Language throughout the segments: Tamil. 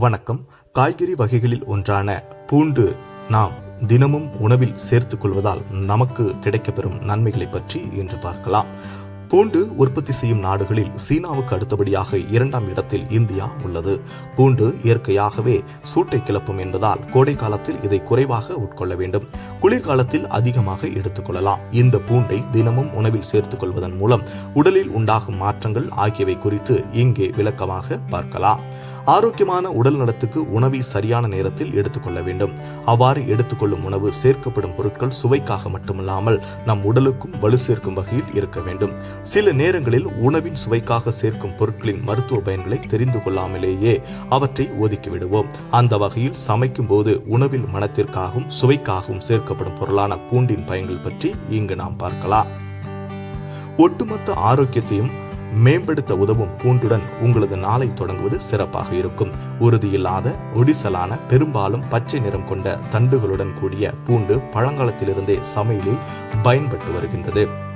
வணக்கம். காய்கறி வகைகளில் ஒன்றான பூண்டு நாம் தினமும் உணவில் சேர்த்துக் கொள்வதால் நமக்கு கிடைக்கப்பெறும் நன்மைகளை பற்றி இன்று பார்க்கலாம். பூண்டு உற்பத்தி செய்யும் நாடுகளில் சீனாவுக்கு அடுத்தபடியாக இரண்டாம் இடத்தில் இந்தியா உள்ளது. பூண்டு இயற்கையாகவே சூட்டை கிளப்பும் என்பதால் கோடை காலத்தில் இதை குறைவாக உட்கொள்ள வேண்டும். குளிர்காலத்தில் அதிகமாக எடுத்துக்கொள்ளலாம் இந்த பூண்டை தினமும் உணவில் சேர்த்துக் கொள்வதன் மூலம் உடலில் உண்டாகும் மாற்றங்கள் ஆகியவை குறித்து இங்கே விளக்கமாக பார்க்கலாம். ஆரோக்கியமான உடல் நலத்துக்கு உணவை சரியான நேரத்தில் எடுத்துக்கொள்ள வேண்டும். அவ்வாறு எடுத்துக்கொள்ளும் உணவு சேர்க்கப்படும் பொருட்கள் சுவைக்காக மட்டுமல்லாமல் நம் உடலுக்கும் வலு சேர்க்கும் வகையில் இருக்க வேண்டும். சில நேரங்களில் உணவின் சுவைக்காக சேர்க்கும் பொருட்களின் மருத்துவ பயன்களை தெரிந்து கொள்ளாமலேயே அவற்றை ஒதுக்கிவிடுவோம். அந்த வகையில் சமைக்கும் போது உணவில் மனத்திற்காகவும் சுவைக்காகவும் சேர்க்கப்படும் பொருளான பூண்டின் பயன்கள் பற்றி இங்கு நாம் பார்க்கலாம். ஒட்டுமொத்த ஆரோக்கியத்தையும் மேம்படுத்த உதவும் பூண்டுடன் உங்களது நாளை தொடங்குவது சிறப்பாக இருக்கும். உறுதியில்லாத ஒடிசலான பெரும்பாலும் பச்சை நிறம் கொண்ட தண்டுகளுடன் கூடிய பூண்டு பழங்காலத்திலிருந்தே சமையலில் பயன்பட்டு வருகின்றது.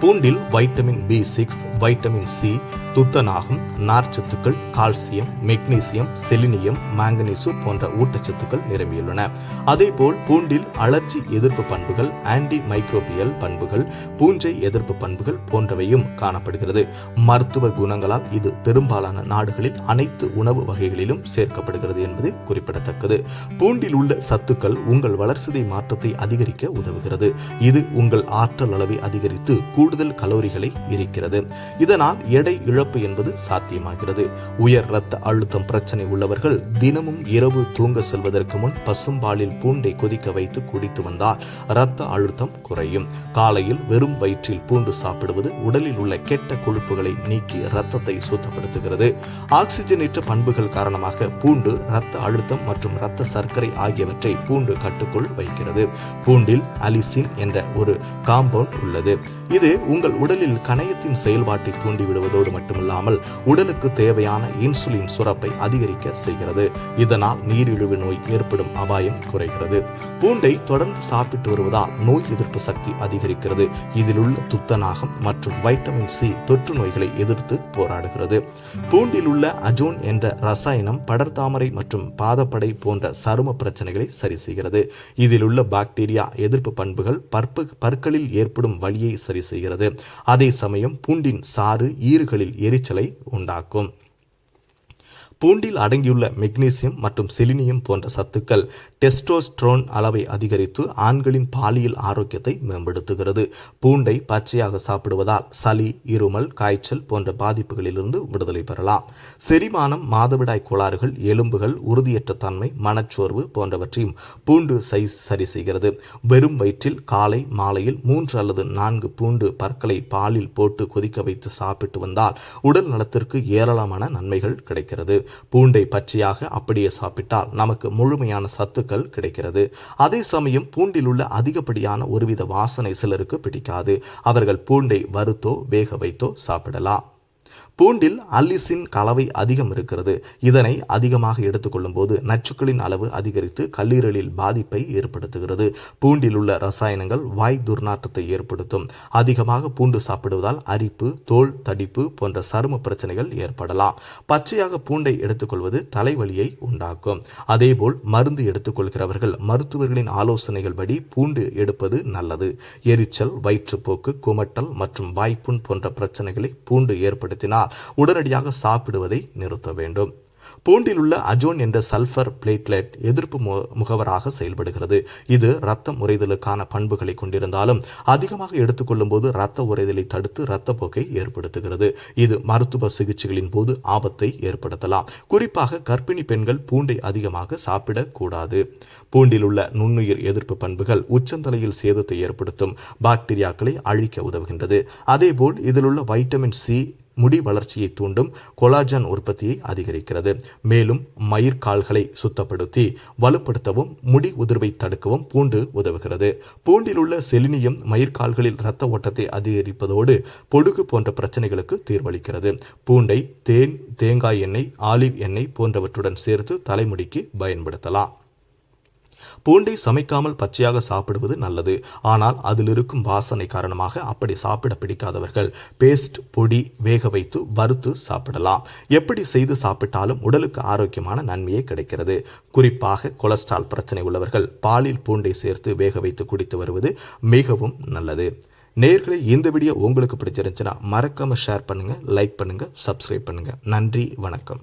பூண்டில் vitamin B six vitamin C துத்தநாகம் நார்ச்சத்துக்கள் கால்சியம் மெக்னீசியம் செலினியம் மாங்கனீசு போன்ற ஊட்டச்சத்துக்கள் நிரம்பியுள்ளன. அதேபோல் பூண்டில் அலர்ஜி எதிர்ப்பு பண்புகள் ஆன்டி மைக்ரோபியல் பண்புகள் பூஞ்சை எதிர்ப்பு பண்புகள் போன்றவையும் காணப்படுகிறது. மருத்துவ குணங்களால் இது பெரும்பாலான நாடுகளில் அனைத்து உணவு வகைகளிலும் சேர்க்கப்படுகிறது என்பது குறிப்பிடத்தக்கது. பூண்டில் உள்ள சத்துக்கள் உங்கள் வளர்சிதை மாற்றத்தை அதிகரிக்க உதவுகிறது. இது உங்கள் ஆற்றல் அளவை அதிகரித்து கூடுதல் கலோரிகளை இருக்கிறது. இதனால் எடை இழப்பு என்பது சாத்தியமாகிறது. உயர் இரத்த அழுத்தம் பிரச்சனை உள்ளவர்கள் தினமும் இரவு தூங்க செல்வதற்கு முன் பசும்பாலில் பூண்டை கொதிக்க வைத்து குடித்து வந்தால் இரத்த அழுத்தம் குறையும். காலையில் வெறும் வயிற்றில் பூண்டு சாப்பிடுவது உடலில் உள்ள கெட்ட கொழுப்புகளை நீக்கி இரத்தத்தை சுத்தப்படுத்துகிறது. ஆக்சிஜனேற்ற பண்புகள் காரணமாக பூண்டு இரத்த அழுத்தம் மற்றும் இரத்த சர்க்கரை ஆகியவற்றை பூண்டு கட்டுக்குள் வைக்கிறது. பூண்டில் அலிசின் என்ற ஒரு காம்பவுண்ட் உள்ளது. இது உங்கள் உடலில் கணையத்தின் செயல்பாட்டை தூண்டிவிடுவதோடு மட்டுமில்லாமல் உடலுக்கு தேவையான இன்சுலின் சுரப்பை அதிகரிக்க செய்கிறது. இதனால் நீரிழிவு நோய் ஏற்படும் அபாயம் குறைகிறது. பூண்டை தொடர்ந்து சாப்பிட்டு வருவதால் நோய் எதிர்ப்பு சக்தி அதிகரிக்கிறது. இதில் உள்ள துத்தநாகம் மற்றும் வைட்டமின் சி தொற்று நோய்களை எதிர்த்து போராடுகிறது. பூண்டில் உள்ள அஜோன் என்ற ரசாயனம் படர்தாமரை மற்றும் பாதப்படை போன்ற சரும பிரச்சனைகளை சரி செய்கிறது. இதில் உள்ள பாக்டீரியா எதிர்ப்பு பண்புகள் பற்பு பற்களில் ஏற்படும் வழியை சரி செய்கிறது. அதே சமயம் பூண்டின் சாறு ஈறுகளில் எரிச்சலை உண்டாக்கும். பூண்டில் அடங்கியுள்ள மெக்னீசியம் மற்றும் செலினியம் போன்ற சத்துக்கள் டெஸ்டோஸ்ட்ரோன் அளவை அதிகரித்து ஆண்களின் பாலியல் ஆரோக்கியத்தை மேம்படுத்துகிறது. பூண்டை பச்சையாக சாப்பிடுவதால் சளி இருமல் காய்ச்சல் போன்ற பாதிப்புகளிலிருந்து விடுதலை பெறலாம். செரிமானம் மாதவிடாய் கோளாறுகள் எலும்புகள் உறுதியற்ற தன்மை மனச்சோர்வு போன்றவற்றையும் பூண்டு சைஸ் சரி செய்கிறது. வெறும் வயிற்றில் காலை மாலையில் மூன்று அல்லது நான்கு பூண்டு பற்களை பாலில் போட்டு கொதிக்க வைத்து சாப்பிட்டு வந்தால் உடல் நலத்திற்கு ஏராளமான நன்மைகள் கிடைக்கிறது. பூண்டை பச்சையாக அப்படியே சாப்பிட்டால் நமக்கு முழுமையான சத்துக்கள் கிடைக்கிறது. அதே சமயம் பூண்டில் உள்ள அதிகப்படியான ஒருவித வாசனை சிலருக்கு பிடிக்காது. அவர்கள் பூண்டை வறுத்தோ வேக வைத்தோ சாப்பிடலாம். பூண்டில் அல்லிசின் கலவை அதிகம் இருக்கிறது. இதனை அதிகமாக எடுத்துக்கொள்ளும் போது நச்சுக்களின் அளவு அதிகரித்து கல்லீரலில் பாதிப்பை ஏற்படுத்துகிறது. பூண்டில் உள்ள ரசாயனங்கள் வாய் துர்நாற்றத்தை ஏற்படுத்தும். அதிகமாக பூண்டு சாப்பிடுவதால் அரிப்பு தோல் தடிப்பு போன்ற சரும பிரச்சனைகள் ஏற்படலாம். பச்சையாக பூண்டை எடுத்துக்கொள்வது தலைவலியை உண்டாக்கும். அதேபோல் மருந்து எடுத்துக்கொள்கிறவர்கள் மருத்துவர்களின் ஆலோசனைகள் படி பூண்டு எடுப்பது நல்லது. எரிச்சல் வயிற்றுப்போக்கு குமட்டல் மற்றும் வாய்ப்புண் போன்ற பிரச்சனைகளை பூண்டு ஏற்படுத்தினால் உடனடியாக சாப்பிடுவதை நிறுத்த வேண்டும். பூண்டில் உள்ள அஜோன் என்ற சல்ஃபர் பிளேட்லெட் எதிர்ப்பு முகவராக செயல்படுகிறது. இது இரத்த உறைதலுக்கான பண்புகளை கொண்டிருந்தாலும் அதிகமாக எடுத்துக்கொள்ளும் போது இரத்த உறைதலை தடுத்து இரத்தப்போக்கை ஏற்படுத்துகிறது. இது மருத்துவ சிகிச்சைகளின் போது ஆபத்தை ஏற்படுத்தலாம். குறிப்பாக கர்ப்பிணி பெண்கள் பூண்டை அதிகமாக சாப்பிடக்கூடாது. பூண்டில் உள்ள நுண்ணுயிர் எதிர்ப்பு பண்புகள் உச்சந்தலையில் சேதத்தை ஏற்படுத்தும் பாக்டீரியாக்களை அழிக்க உதவுகின்றது. அதேபோல் இதில் உள்ள வைட்டமின் சி முடி வளர்ச்சியை தூண்டும் கொலாஜன் உற்பத்தியை அதிகரிக்கிறது. மேலும் மயிர்கால்களை சுத்தப்படுத்தி வலுப்படுத்தவும் முடி உதிர்வை தடுக்கவும் பூண்டு உதவுகிறது. பூண்டில் உள்ள செலினியம் மயிர்கால்களில் இரத்த ஓட்டத்தை அதிகரிப்பதோடு பொடுகு போன்ற பிரச்சனைகளுக்கு தீர்வளிக்கிறது. பூண்டை தேன் தேங்காய் எண்ணெய் ஆலிவ் எண்ணெய் போன்றவற்றுடன் சேர்த்து தலைமுடிக்கு பயன்படுத்தலாம். பூண்டை சமைக்காமல் பச்சையாக சாப்பிடுவது நல்லது. ஆனால் அதில் இருக்கும் வாசனை காரணமாக அப்படி சாப்பிட பிடிக்காதவர்கள் பேஸ்ட் பொடி வேக வைத்து வறுத்து சாப்பிடலாம். எப்படி செய்து சாப்பிட்டாலும் உடலுக்கு ஆரோக்கியமான நன்மையே கிடைக்கிறது. குறிப்பாக கொலஸ்ட்ரால் பிரச்சனை உள்ளவர்கள் பாலில் பூண்டை சேர்த்து வேக வைத்து குடித்து வருவது மிகவும் நல்லது. நேர்களை இந்த வீடியோ உங்களுக்கு பிடிச்சிருந்துச்சுன்னா மறக்காம ஷேர் பண்ணுங்கள் லைக் பண்ணுங்கள் சப்ஸ்கிரைப் பண்ணுங்க. நன்றி வணக்கம்.